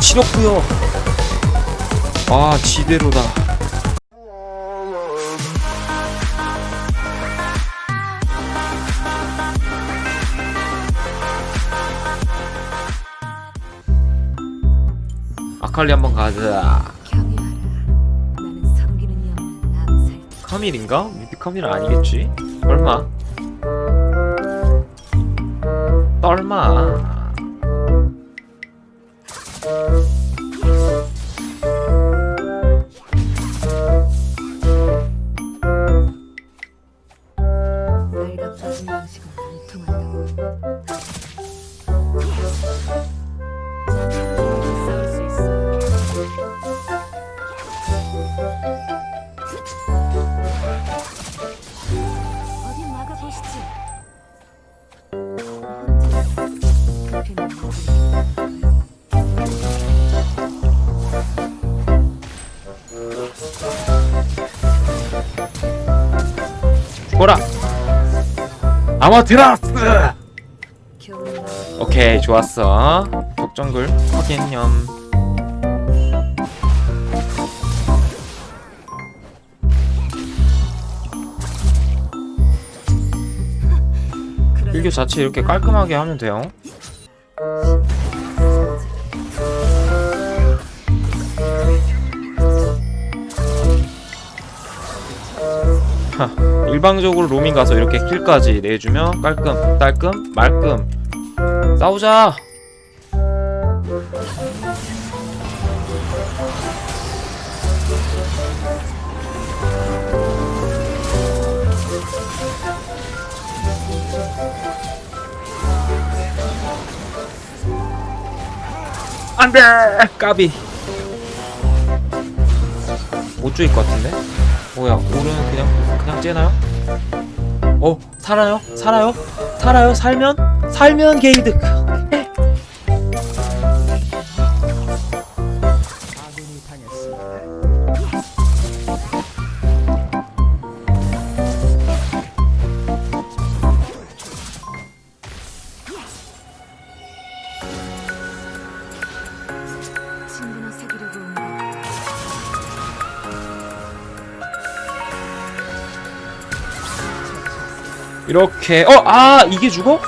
지렸구요. 아 지대로다. 아칼리 한번 가자. 경유하라. 나는 섬기는 영혼 암살. 카밀인가? 미드 카밀 아니겠지? 얼마? 떨마. 아마테라스. 오케이 좋았어. 독정글 확인염. 일교 자체 이렇게 깔끔하게 하면 돼요. 일방적으로 로밍 가서 이렇게 킬까지 내주면 깔끔, 딸끔, 말끔. 싸우자. 안돼 까비 못 죽일 것 같은데 뭐야 오른 그냥 그냥 째나요? 어 살아요? 살아요? 살아요? 살면? 살면 게이드 이렇게 어 아 이게 죽어?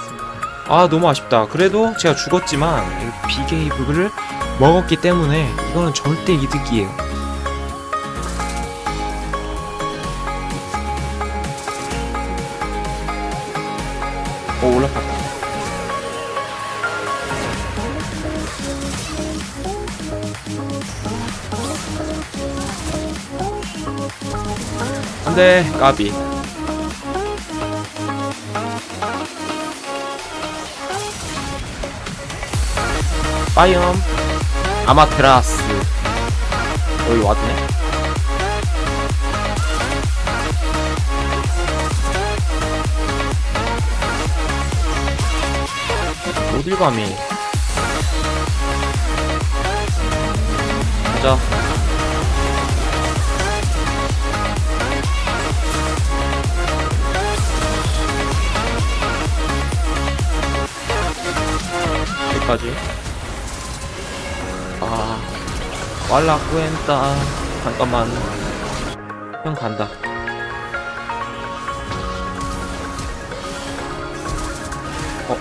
아 너무 아쉽다. 그래도 제가 죽었지만 이 비게이브를 먹었기 때문에 이거는 절대 이득이에요. 어 올라갔다. 안돼 까비 파이엄. 아마테라스. 여기 왔네. 어딜 감히 가자. 여기까지 왈라 꾸엔따. 잠깐만. 형 간다. 어?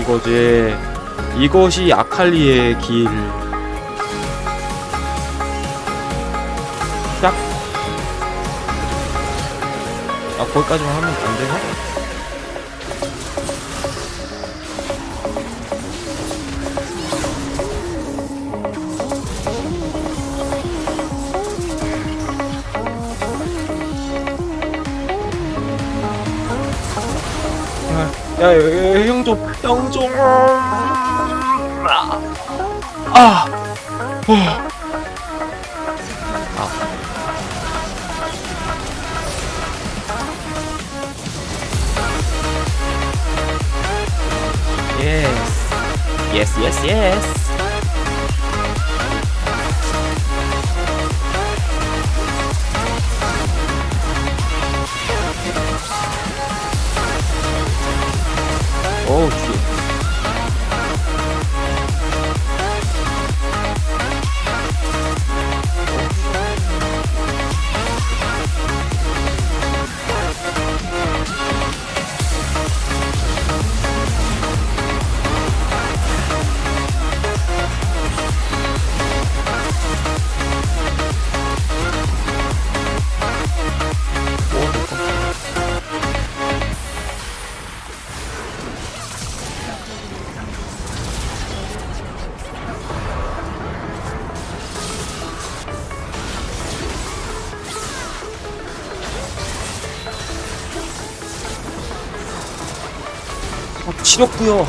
이거지. 이것이 아칼리의 길. 짝. 아 거기까지만 하면 안 되나? 야, 형 좀, 형 좀. 아, 어. 아. 예스, 예스, 예스, 예스. 아, 지렸구요.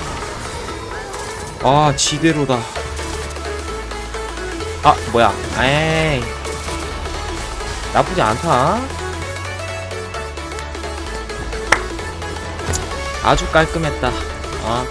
아, 지대로다. 아, 뭐야. 에이. 나쁘지 않다. 아주 깔끔했다. 아.